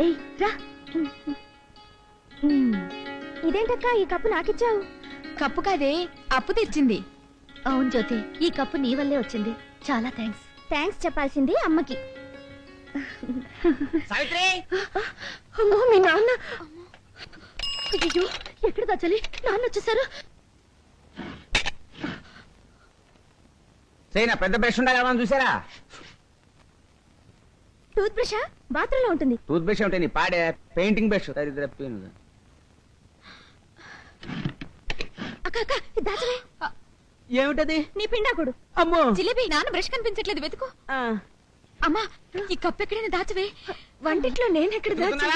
ఏయ్ రా. మ్మ్. ఇదేంటక్క ఈ కప్పు నాకిచ్చావు? కప్పు కాదే అప్పు తెచ్చింది. అవును జ్యోతి ఈ కప్పు నీ వల్లే వచ్చింది. చాలా థ్యాంక్స్ థ్యాంక్స్ చెప్పాల్సింది అమ్మకి. సావిత్రి! అమ్మో మీ నాన్న. అయ్యో ఎక్కడ దాచాలి? నాన్న వచ్చేసారు. సైనా పెద్ద బ్రష్ ఉండాలి చూసారా? టూత్ బ్రషా? బాత్రూంలో ఉంటుంది. టూత్ బ్రష్ ఉంటే నీ పాడే పెయింటింగ్ బ్రష్. దరిద్ర పేను అక్క అక్క ఇది దాచవే. ఏమిటది? నీ పిండాకుడు. అమ్మో! జిలేబీ నాన్న బ్రష్ కనిపించట్లేదు వెతుకు. ఆ, అమ్మా ఈ కప్పు ఎక్కడైనా దాచవే? వంటింట్లో నేను ఎక్కడ దాచా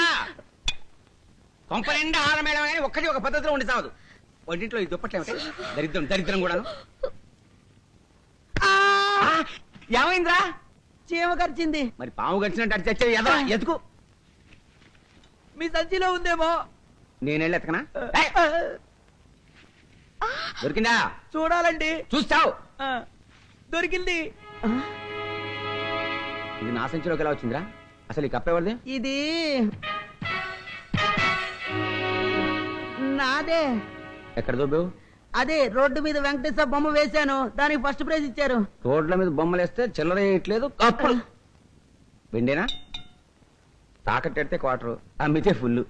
కొంప నిండా మేడం కానీ ఒక్కటి ఒక పద్ధతిలో ఉండి చావదు. వంటింట్లో ఈ దుప్పట్లే ఉంటాయి దరిద్రం దరిద్రం కూడాను. ఆ, ఏమైందిరా? చీమ కరిచింది. మరి పాము గడిచినట్టు అటు చచ్చే ఎదవా? ఎతుకు. మీ సంచిలో ఉందేమో? నేను వెళ్ళి ఎతకనా? ఏయ్, దొరికిందా? చూడాలండి. చూస్తావు. ఆ, దొరికింది. ఇది నా సంచిలోకి ఎలా వచ్చిందిరా? అసలు ఈ కప్ప ఎవరిది? ఇది నాదే. ఎక్కడ దొబ్బేవు? అదే రోడ్డు మీద వెంకటేశ్వర బొమ్మ వేశాను. దానికి ఫస్ట్ ప్రైజ్ ఇచ్చారు. రోడ్ల మీద బొమ్మలు వేస్తే చిల్లర వేయట్లేదు వెండేనా? తాకట్టు పెడితే క్వార్టర్. అమ్మితే ఫుల్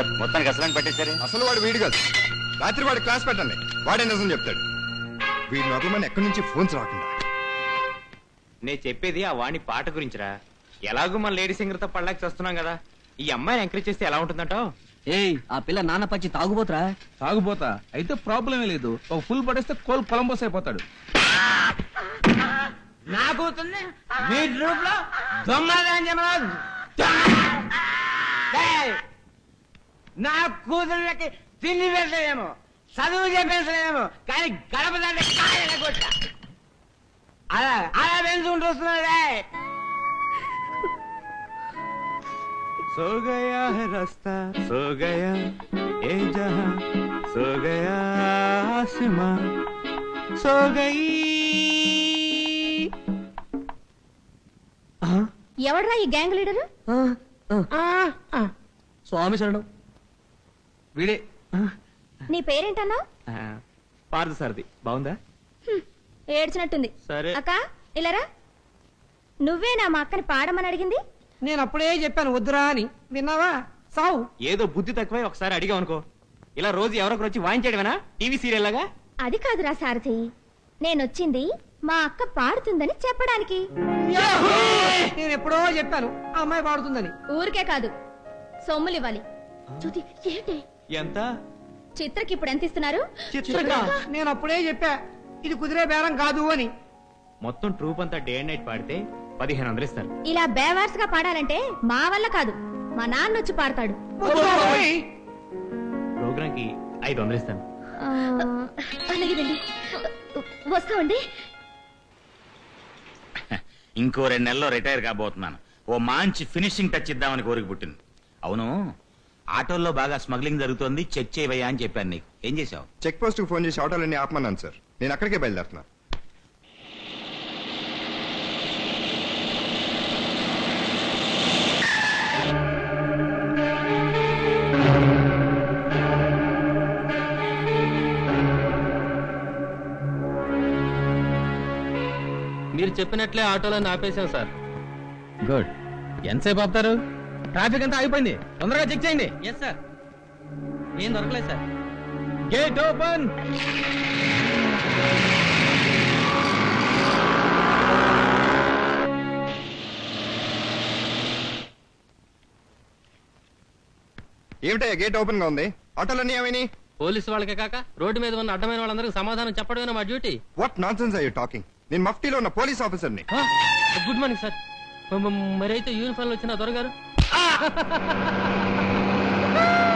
సార్ మొత్తానికి అసలు పట్టేశారు? అసలు వాడు వీడు కాదు. రాత్రి వాడు క్లాస్ పెట్టండి వాడే నిజం చెప్తాడు. వీడి నొదలమని ఎక్కడి నుంచి ఫోన్స్ రాకుండా? నేను చెప్పేది ఆ వాణి పాట గురించిరా. ఎలాగో మన లేడీ సింగర్తో పడలేక చేస్తున్నాం కదా. ఈ అమ్మాయిని ఎంకరేజ్ చేస్తే ఎలా ఉంటుందంటావు? ఏయ్ ఆ పిల్ల నాన్న పచ్చి తాగుపోతురా తాగుపోతా అయితే ప్రాబ్లమే లేదు. ఒక ఫుల్ పడేస్తే కోల్ కొలంబోస్ అయిపోతాడు. నా కూతుర్ని మీ గ్రూప్లో దొంగ నా కూతుర్లకి తిండి పెట్టలేదేమో చదువు చెప్పేసలేదేమో కానీ గడప దాంట్లో కాయల కొట్ట. అలా అలా పెంచుకుంటూ వస్తున్నాడే సో గయా హై రాస్తా సో గయా ఏ జహా సో గయా ఆసమా సో గయి ఎవడ్రా ఈ గ్యాంగ్ లీడరు? స్వామి శరణం. వీడే. నీ పేరేంటన్నావు పారదు సార్ది. బాగుందా? ఏడ్చినట్టుంది. సరే. అక్క ఇలారా నువ్వేనా మా అక్కని పాడమని అడిగింది? నేను అప్పుడే చెప్పాను వద్దురా అని. విన్నావా? సావు. ఏదో బుద్ధి తక్కువై ఒకసారి అడిగావు అనుకో ఇలా రోజు ఎవరొకరు వచ్చి వాయించేయడమేనా టీవీ సీరియల్ లాగా? అది కాదురా సారథి. నేనొచ్చింది మా అక్క పాడుతుందని చెప్పడానికి. నేను ఎప్పుడో చెప్పాను ఆ అమ్మాయి పాడుతుందని. ఊరికే కాదు సొమ్ములు ఇవ్వాలి జ్యోతి ఏంటి ఎంత? చిత్రకి ఇప్పుడు ఎంత ఇస్తున్నారు? నేను అప్పుడే చెప్పా ఇది కుదిరే బేరం కాదు అని. మొత్తం ట్రూప్ అంతా డే అండ్ నైట్ పాడితే పదిహేను వందలు ఇస్తారు. ఇలా బేవార్స్గా పాడాలంటే మా వల్ల కాదు మా నాన్న వచ్చి పాడతాడు. ప్రోగ్రామ్కి ఐదు వందలు ఇస్తాను. అలాగేనండి. వస్తామండి? ఇంకో రెండు నెలల్లో రిటైర్ కాబోతున్నాను. ఓ మంచి ఫినిషింగ్ టచ్ ఇద్దామని కోరిక పుట్టింది. అవును ఆటోల్లో బాగా స్మగ్లింగ్ జరుగుతోంది చెక్ చేయవయ్యా అని చెప్పాను నీకు. ఏం చేశావు? చెక్ పోస్ట్కు ఫోన్ చేసి ఆటోలన్నీ ఆపమన్నాను సార్. నేను అక్కడికే బయలుదేరుతున్నా. మీరు చెప్పినట్లే ఆటోలను ఆపేశాం సార్. గుడ్. ఎంతసేపు ఆపుతారు? ట్రాఫిక్ అంతా అయిపోయింది తొందరగా చెక్ చేయండి. ఎస్ సార్ ఏం దొరకలేదు సార్ గేట్ ఓపెన్ ఏమిటయ్యా గేట్ ఓపెన్గా ఉంది? ఆటోలన్నీ ఏమైనాయి? పోలీసు వాళ్ళకే కాక రోడ్డు మీద ఉన్న అడ్డమైన వాళ్ళందరికీ సమాధానం చెప్పడమే మా duty? What nonsense I talking నేను మఫ్టీలో ఉన్న పోలీస్ ఆఫీసర్ని. గుడ్ మార్నింగ్ సార్ మరైతే యూనిఫామ్ వచ్చిన దొరగారు?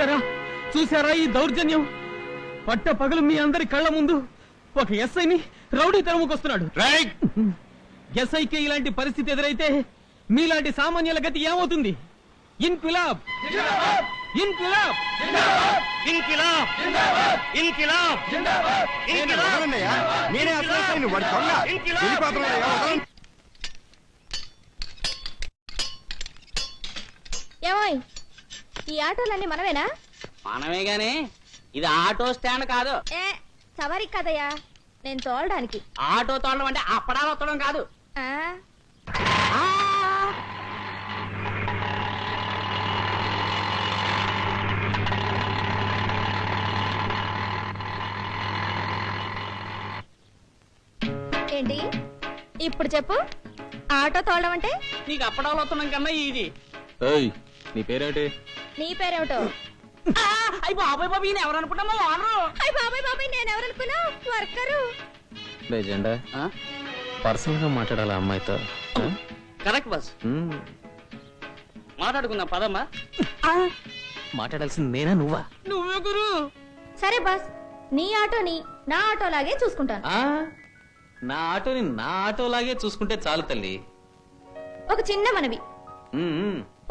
చూసారా చూసారా ఈ దౌర్జన్యం? పట్ట పగలు మీ అందరి కళ్ళ ముందు ఒక ఎస్ఐని రౌడీ తరుముకొస్తున్నాడు రైట్. ఎస్ఐకి ఇలాంటి పరిస్థితి ఎదురైతే మీలాంటి సామాన్యుల గతి ఏమవుతుంది? వాడి దొంగ. వెళ్ళిపోతున్నాడయ్యా, వదలండి. ఏమోయ్ ఈ ఆటోలన్నీ మనమేనా? మనమే గాని ఇది ఆటో స్టాండ్ కాదు. ఏ సవారీ కదయ్యా నేను తోలడానికి. ఆటో తోడడం అంటే అప్పడాలు వత్తడం కాదు. ఆ? ఏంటి? ఇప్పుడు చెప్పు ఆటో తోలడం అంటే? నీకు అప్పడాలు వత్తడం కన్నా ఇది ఏయ్ నీ పేరేంటి నీ పేరేమిటో? అయ్యి బాబాయ్ బాబు ఈయన ఎవరు అనుకుంటామో వానరు అయ్య బాబాయ్ బాబాయ్ నేను ఎవరనుకున్నా వర్కరు. జెండా పర్సనల్గా మాట్లాడాలి అమ్మాయితో? కరెక్ట్ బస్ మాట్లాడుకుందాం పదమ్మా. మాట్లాడాల్సింది నేనా నువ్వా? నువ్వే గురు. సరే బాస్. నీ ఆటోని నా ఆటోలాగే చూసుకుంటాను. ఆ? నా ఆటోని నా ఆటోలాగే చూసుకుంటే చాలు తల్లి. ఒక చిన్న మనవి.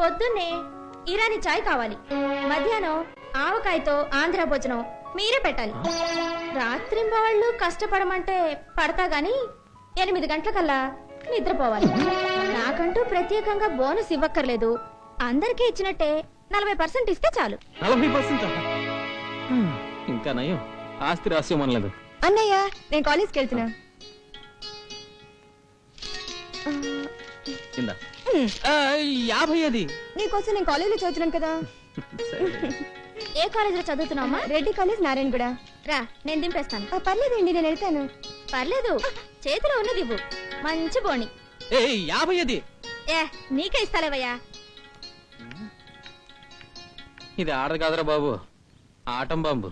పొద్దున్నే ఇరానీ చాయ్ కావాలి. మధ్యాహ్నం ఆవకాయతో ఆంధ్ర భోజనం మీరే పెట్టాలి. రాత్రి వాళ్ళు కష్టపడమంటే పడతా గాని ఎనిమిది గంటలకల్లా నిద్రపోవాలి. నాకంటూ ప్రత్యేకంగా బోనస్ ఇవ్వక్కర్లేదు. అందరికీ ఇచ్చినట్టే నలభై పర్సెంట్ ఇస్తే చాలు. నలభై పర్సెంట్ ఇంకా నయం. ఆస్తి రాస్యం అనలేదు. అన్నయ్య నేను కాలేజ్కి వెళ్తున్నా. యాభై అది. నీకోసం నేను కాలేజీలో చదువుతున్నాను కదా. ఏ కాలేజీలో చదువుతున్నావమ్మా? రెడ్డి కాలేజ్ నారాయణగూడ రా నేను దింపేస్తాను. పర్లేదండి నేను వెళ్తాను. పర్లేదు. చేతిలో ఉన్నది ఇవ్వు. మంచి బోణి యాభై అది. ఏ నీకే ఇస్తాలేవయ్యా? ఇది ఆడదు కాదురా బాబు. Atom bomb.